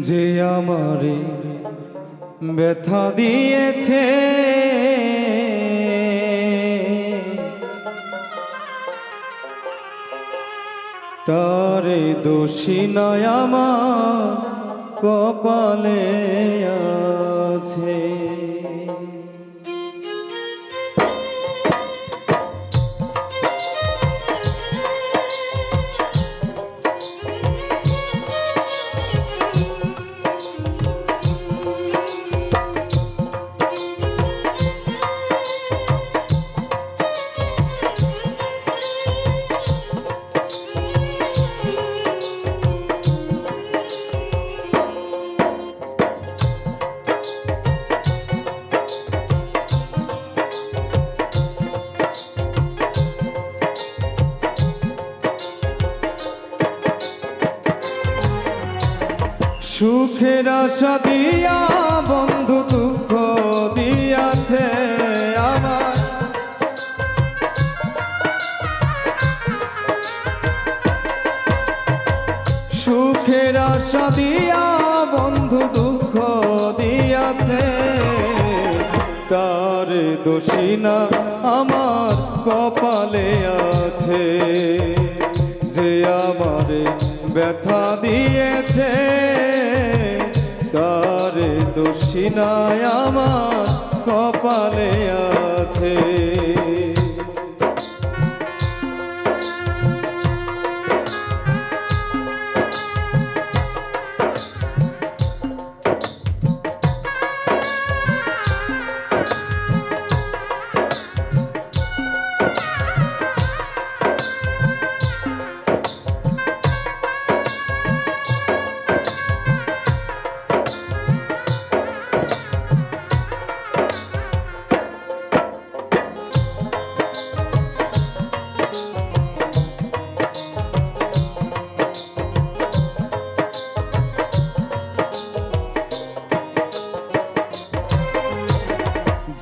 যে আমারে ব্যথা দিয়েছে। তারে দোষী নয় আমার কপালে আছে। সুখের আশা দিয়া, বন্ধু দুঃখ দিয়াছে আমার। সুখের আশা দিয়া, বন্ধু দুঃখ দিয়াছে। তার দোষী না আমার কপালে আছে। যে আমারে ব্যথা দিয়েছে তার দোষী নাই আমার কপালে আছে।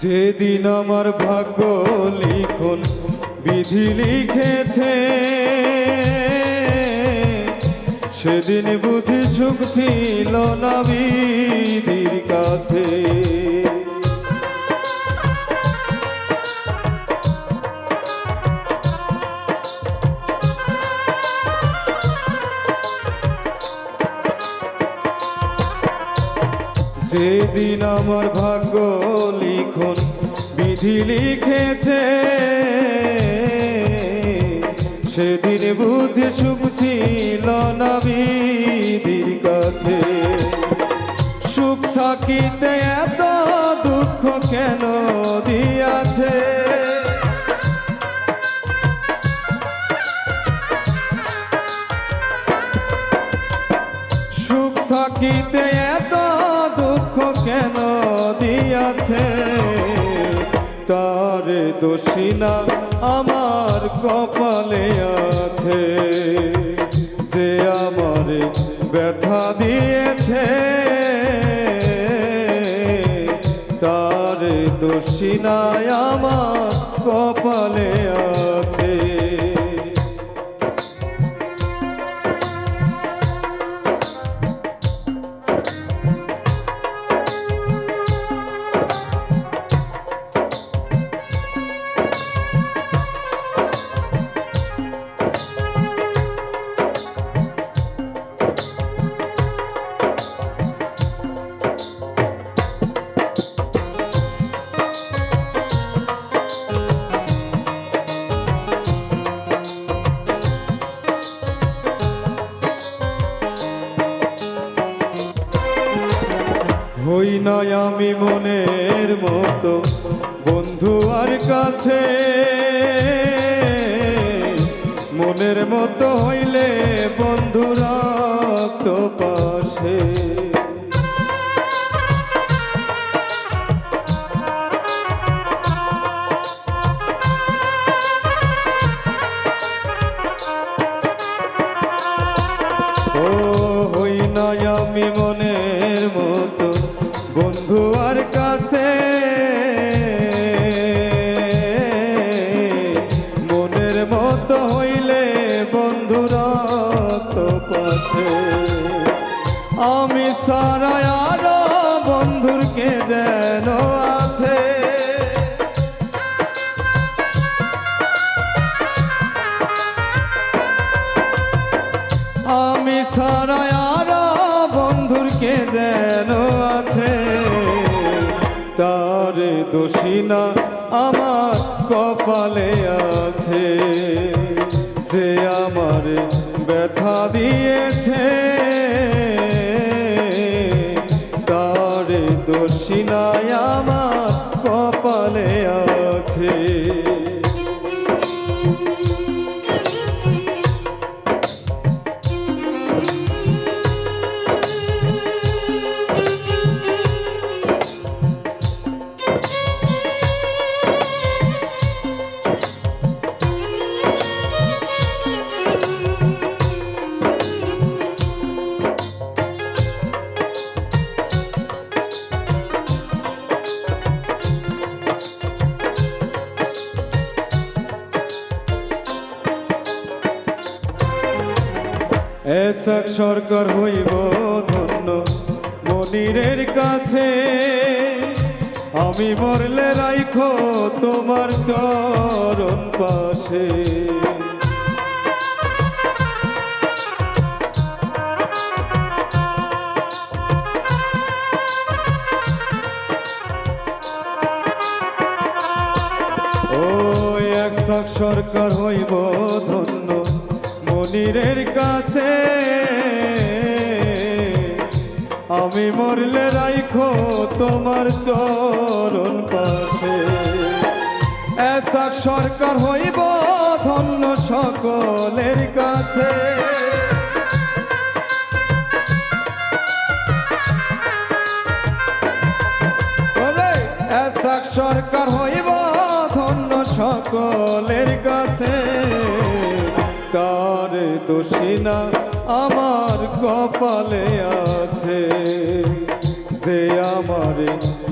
যেদিন আমার ভাগ্য লিখন বিধি লিখেছে। সেদিন বুঝি সুখ ছিল না বিধির কাছে। যেদিন আমার ভাগ্য লিখন, বিধি লিখেছে, সেদিন বুঝে সুখ ছিল না বিধির কাছে। সুখ থাকিতে এত দুঃখ কেন দিয়াছে? সুখ থাকিতে দিয়াছে তার দোষিনা আমার কপালে আছে। যে আমারে ব্যথা দিয়েছে তার দোষিনায় আমার কপালে হই নয় আমি মনের মতো বন্ধু আর কাছে। মনের মতো হইলে বন্ধুরা রাখত পাশে। ও হই নয় আমি মনের আম আমি সারা আরও বন্ধুর কে যেন আছে। আমি সারা আরও বন্ধুর কে যেন আছে। তার দোষী না আমার কপালে আছে। যে আমার ব্যথা দিয়েছে নাই আমার কপালে। এসক সরকার হইব ধন্য মনিরের কাছে। আমি মরলে রাইখো তোমার চরণ পাশে। ও একশক সরকার হইব ধন্য মনিরের কাছে। আমি মরলে রাইখো তোমার চরণ পাশে। এসক সরকার হইব ধন্য সকলের কাছে। সরকার হইব ধন্য সকলের কাছে। তার দোষী না, আমার কপালে আছে। সে আমার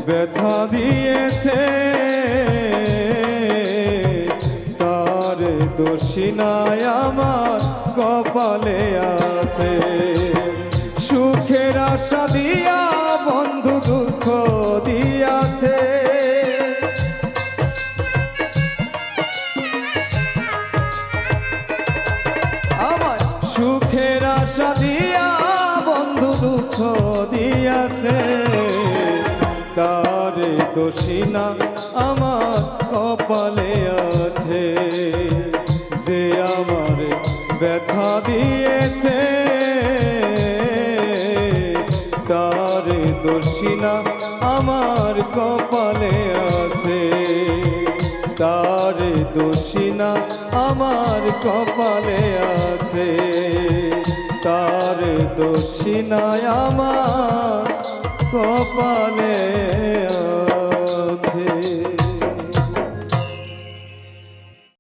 ব্যথা দিয়েছে, তার দোষী নাই আমার কপালে আছে। সুখের আশা দিয়া তার দোষী না আমার কপালে আছে যে আমার ব্যথা দিয়েছে, তার দোষী না আমার কপালে আছে। তার দোষী না আমার কপালে আছে। তার দোষী না আমার কপালে